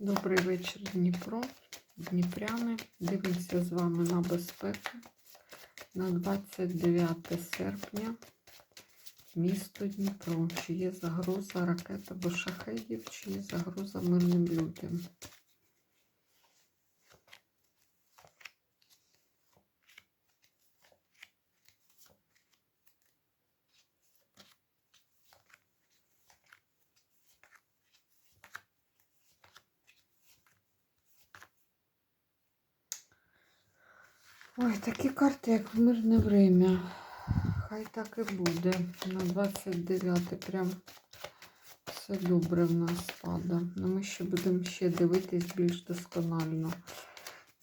Добрий вечір, Дніпро, Дніпряни. Дивимося з вами на безпеку на 29 серпня. Місто Дніпро. Чи є загроза ракет або шахедів, чи є загроза мирним людям. Ой, такі карти, як в мирне время. Хай так і буде. На 29 прям все добре в нас пада. Ну, ми ще будемо ще дивитись більш досконально.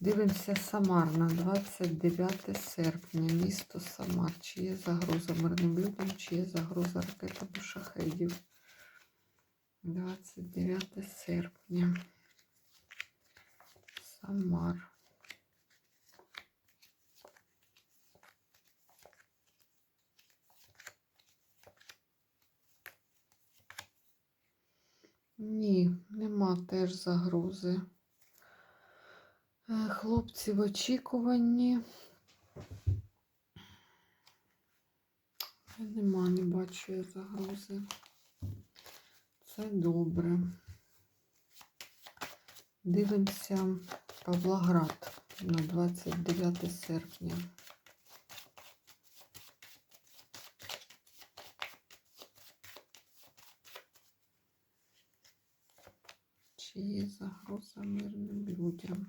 Дивимося Самар на 29 серпня. Місто Самар. Чи є загроза мирним людям, чи є загроза ракет або шахедів. 29 серпня. Самар. Ні, нема теж загрози. Е, Хлопці в очікуванні. Нема, не бачу я загрози. Це добре. Дивимося Павлоград на 29 серпня. Чи є загроза мирним людям?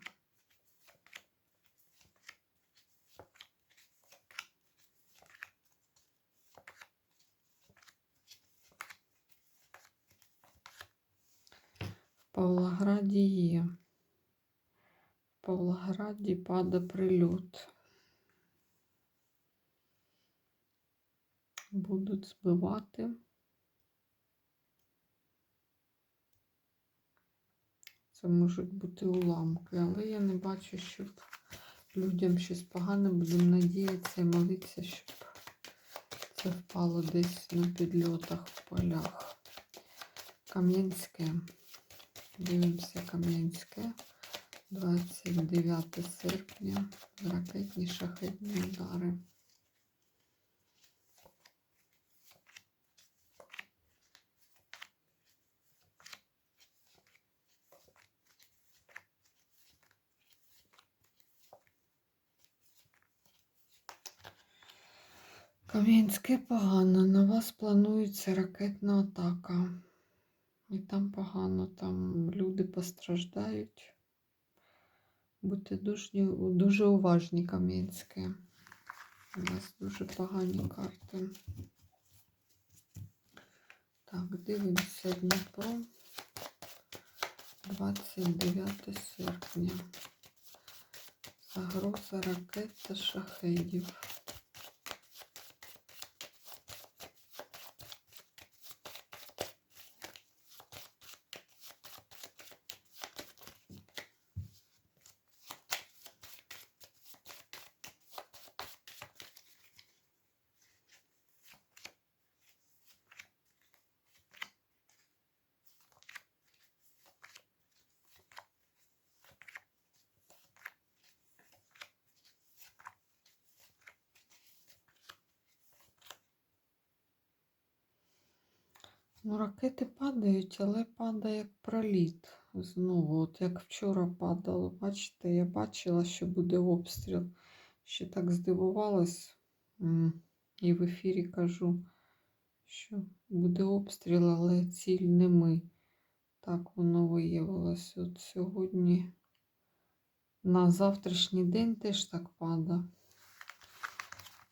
В Павлограді є. В Павлограді падає прильот. Будуть збивати. Це можуть бути уламки, але я не бачу, щоб людям щось погане. Будемо надіятися і молитися, щоб це впало десь на підльотах в полях. Кам'янське. Дивимося Кам'янське. 29 серпня. Ракетні шахетні удари. Кам'янське погано. На вас планується ракетна атака. І там погано, там люди постраждають. Будьте дуже, дуже уважні, Кам'янське. У нас дуже погані карти. Так, дивимося Дніпро. 29 серпня. Загроза ракет та шахедів. Ну, ракети падають, але падає як проліт. Знову, от як вчора падало. Бачите, я бачила, що буде обстріл. Ще так здивувалась. І в ефірі кажу, що буде обстріл, але ціль не ми. Так воно виявилося. От сьогодні на завтрашній день теж так пада.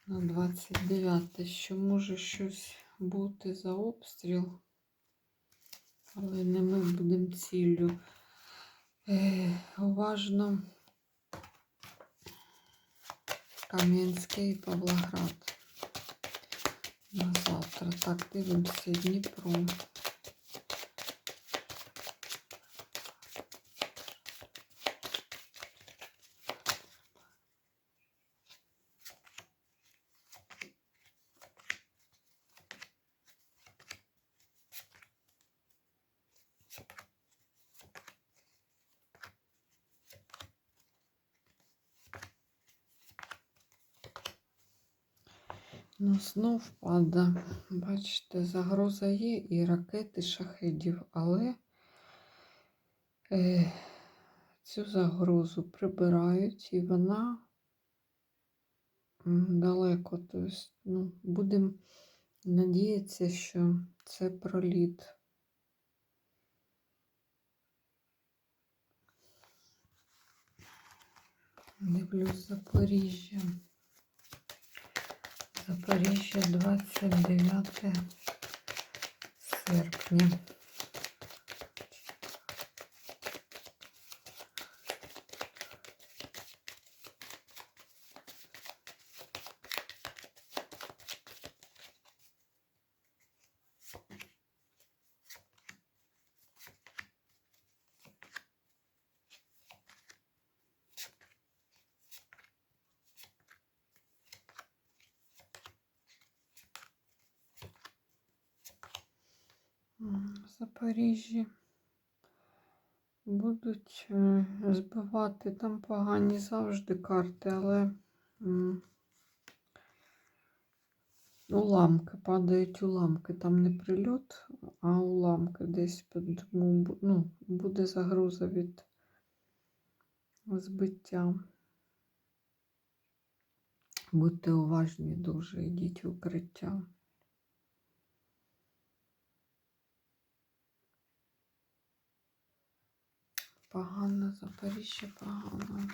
На 29, що може щось бути за обстріл. Але не ми будемо ціллю. Е, уважно Кам'янський Павлоград. На завтра. Так, дивимося Дніпро. Ну, знов пада. Бачите, загроза є і ракети шахедів, але е, цю загрозу прибирають і вона далеко. Тобто, ну, будемо надіятися, що це проліт. Дивлюсь Запоріжжя. Запоріжжя 29 серпня. Запоріжжі будуть е, збивати там погані завжди карти, але уламки, падають уламки. Там не прильот, а уламки десь під, ну, буде загроза від збиття. Будьте уважні дуже, йдіть в укриття. Погано, Запоріжжя погано.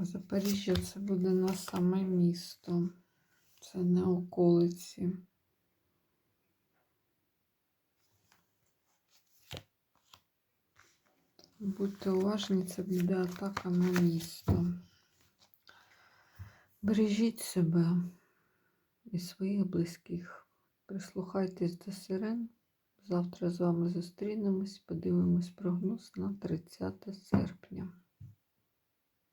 А Запоріжжя це буде на саме місто. Це не околиці. Будьте уважні, це буде атака на місто. Бережіть себе і своїх близьких. Прислухайтесь до сирен. Завтра з вами зустрінемось, подивимось прогноз на 30 серпня.